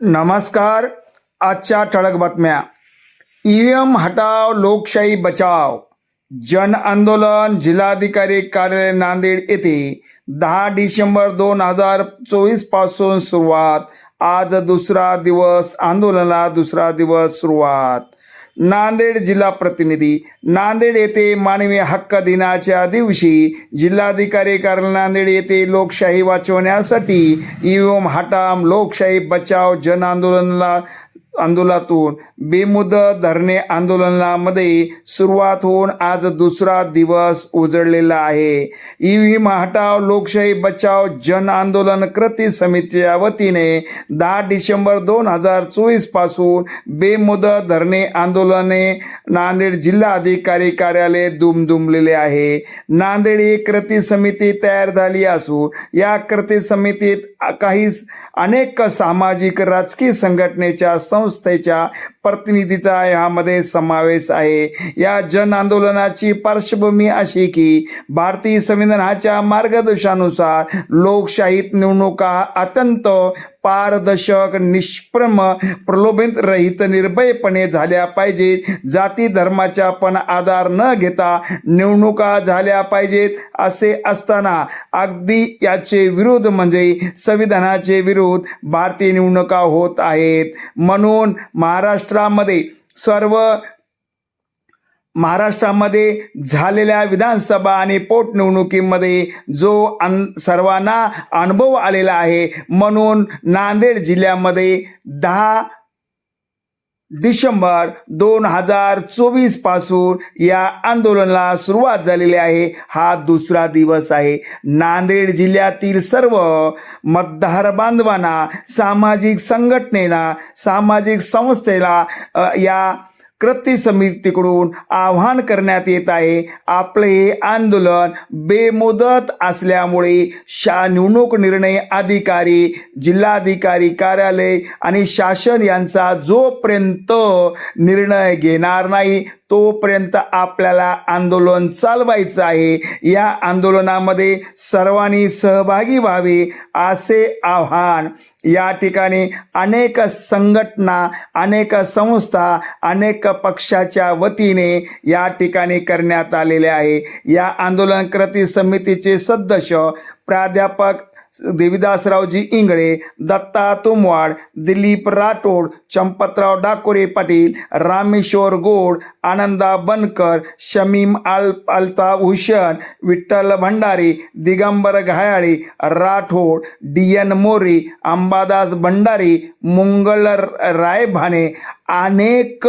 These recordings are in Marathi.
नमस्कार आजच्या ठळक बातम्या. ईव्हीएम हटाव लोकशाही बचाव. जन आंदोलन जिल्हाधिकारी कार्यालय नांदेड येथे दहा डिसेंबर दोन हजार चोवीसपासून सुरुवात. आज दुसरा दिवस आंदोलनाला दुसरा दिवस सुरुवात. नांदेड जिल्हा प्रतिनिधी. नांदेड येथे मानवी हक्क दिनाच्या दिवशी जिल्हाधिकारी कार्यालय नांदेड येथे लोकशाही वाचवण्यासाठी ईव्हीएम हटाम लोकशाही बचाव जन आंदोलनाला आंदोलनातून बेमुदत धरणे आंदोलनामध्ये सुरुवात होऊन आज दुसरा दिवस उजळलेला आहे. ईव्हीएम हटाव लोकशाही बचाव जन आंदोलन कृती समितीच्या वतीने दहा डिसेंबर दोन हजार चोवीसपासून बेमुदत धरणे आंदोलने नांदेड जिल्हा अधिकारी कार्यालय दुमदुमलेले आहे. नांदेड ही कृती समिती तयार झाली असून या कृती समितीत काही अनेक सामाजिक राजकीय संघटनेच्या सं संस्थेच्या प्रतिनिधीचा यामध्ये समावेश आहे. या जन आंदोलनाची पार्श्वभूमी अशी की भारतीय संविधानाच्या मार्गदर्शनानुसार लोकशाहीत निवडणुका अत्यंत पारदर्शक निष्प्रम प्रलोभित रहित निर्भयपणे झाल्या पाहिजेत जाती धर्माच्या पण आधार न घेता निवडणुका झाल्या पाहिजेत असे असताना अगदी याचे विरोध म्हणजे संविधानाचे विरोध भारतीय निवडणुका होत आहेत. म्हणून महाराष्ट्रामध्ये सर्व महाराष्ट्रामध्ये झालेल्या विधानसभा आणि पोटनिवडणुकीमध्ये जो अन सर्वांना अनुभव आलेला आहे म्हणून नांदेड जिल्ह्यामध्ये दहा डिसेंबर दोन हजार चोवीसपासून या आंदोलनाला सुरुवात झालेली आहे. हा दुसरा दिवस आहे. नांदेड जिल्ह्यातील सर्व मतदार बांधवांना सामाजिक संघटनेला सामाजिक संस्थेला या कृती समितीकडून आव्हान करण्यात येत आहे. आपले हे आंदोलन बेमुदत असल्यामुळे शा निवडणूक निर्णय अधिकारी जिल्हाधिकारी कार्यालय आणि शासन यांचा जोपर्यंत निर्णय घेणार नाही तोपर्यंत आपल्याला आंदोलन चालवायचं आहे. या आंदोलनामध्ये सर्वांनी सहभागी व्हावे असे आव्हान या ठिकाणी अनेक संघटना अनेक संस्था अनेक पक्षाच्या वतीने या ठिकाणी करण्यात आलेले आहे. या आंदोलन कृती समितीचे सदस्य प्राध्यापक देविदासरावजी इंगळे दत्ता तुमवाड दिलीप राठोड चंपतराव डाकोरे पाटील रामेश्वर गोड आनंदा बनकर शमीम आल अल्ताफ भूषण विठ्ठल भंडारी दिगंबर घायाळी राठोड डी एन मोरे अंबादास भंडारी मुंगल रायभाने अनेक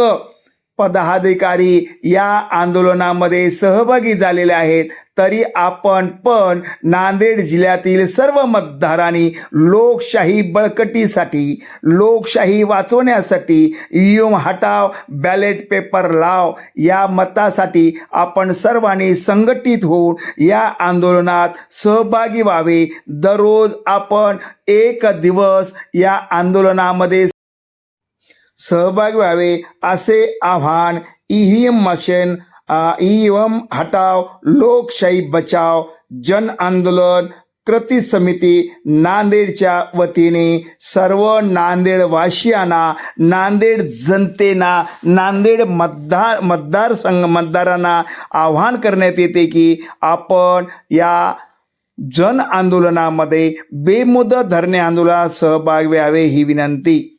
पदाधिकारी या आंदोलनामध्ये सहभागी झालेले आहेत. तरी आपण पण नांदेड जिल्ह्यातील सर्व मतदारांनी लोकशाही बळकटीसाठी लोकशाही वाचवण्यासाठी ईव्हीएम हटाव बॅलेट पेपर लाव या मतासाठी आपण सर्वांनी संघटित होऊन या आंदोलनात सहभागी व्हावे. दररोज आपण एक दिवस या आंदोलनामध्ये सहभाग व्हावे असे आव्हान ईव्हीएम मशीन ईव्हीएम हटाव लोकशाही बचाव जन आंदोलन कृती समिती नांदेडच्या वतीने सर्व नांदेडवासियांना नांदेड जनतेना नांदेड मतदार मतदारसंघ मतदारांना आव्हान करण्यात येते की आपण या जन आंदोलनामध्ये बेमुदत धरणे आंदोलनात सहभाग व्हावे ही विनंती.